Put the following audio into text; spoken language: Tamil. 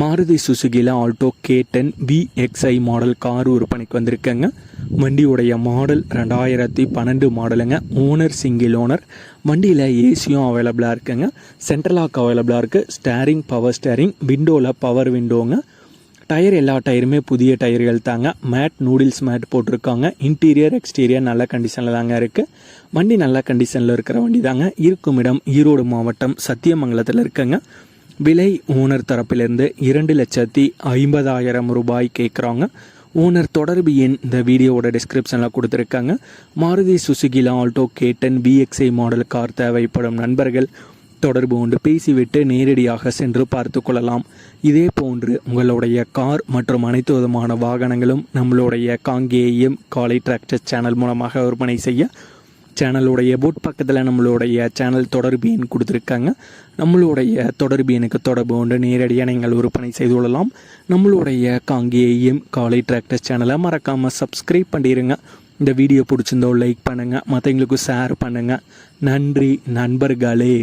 Maruti சுசுகியில் Alto K ten VXI model car விற்பனைக்கு வந்திருக்கேங்க. வண்டியுடைய மாடல் ரெண்டாயிரத்தி பன்னெண்டு மாடலுங்க ஓனர் சிங்கிள் ஓனர் வண்டியில் ஏசியும் அவைலபிளாக இருக்குங்க. சென்ட்ரல் லாக் அவைலபிளாக இருக்குது ஸ்டேரிங் பவர் ஸ்டேரிங் விண்டோவில் பவர் விண்டோங்க டயர் எல்லா டயருமே புதிய டயர்கள் தாங்க. மேட் நூடில்ஸ் மேட் போட்டிருக்காங்க. இன்டீரியர் எக்ஸ்டீரியர் நல்ல கண்டிஷனில் தாங்க இருக்குது வண்டி நல்ல கண்டிஷனில் இருக்கிற வண்டி தாங்க இருக்கும் இடம் ஈரோடு மாவட்டம் சத்தியமங்கலத்தில் இருக்குங்க. விலை ஓனர் தரப்பிலிருந்து இரண்டு லட்சத்தி ஐம்பதாயிரம் ரூபாய் கேட்குறாங்க ஓனர் தொடர்பு எண் இந்த வீடியோவோட டிஸ்கிரிப்ஷனில் கொடுத்துருக்காங்க. Maruti சுசுகில Alto K ten VXI PXI model car தேவைப்படும் நண்பர்கள் தொடர்பு கொண்டு பேசிவிட்டு நேரடியாக சென்று பார்த்து கொள்ளலாம். இதே போன்று உங்களுடைய கார் மற்றும் அனைத்து விதமான வாகனங்களும் நம்மளுடைய காங்கேயம் காலை டிராக்டர் சேனல் மூலமாக விற்பனை செய்ய சேனலுடைய போட் பக்கத்தில் நம்மளுடைய சேனல் தொடர்பு எண் கொடுத்துருக்காங்க. நம்மளுடைய தொடர்பு எனக்கு தொடர்பு கொண்டு நேரடியாக நீங்கள் விற்பனை செய்து கொள்ளலாம். நம்மளுடைய காங்கேயம் காலை டிராக்டர் சேனலை மறக்காமல் சப்ஸ்கிரைப் பண்ணிடுங்க இந்த வீடியோ பிடிச்சிருந்தோ லைக் பண்ணுங்கள் மற்றவங்களுக்கு ஷேர் பண்ணுங்கள் நன்றி நண்பர்களே.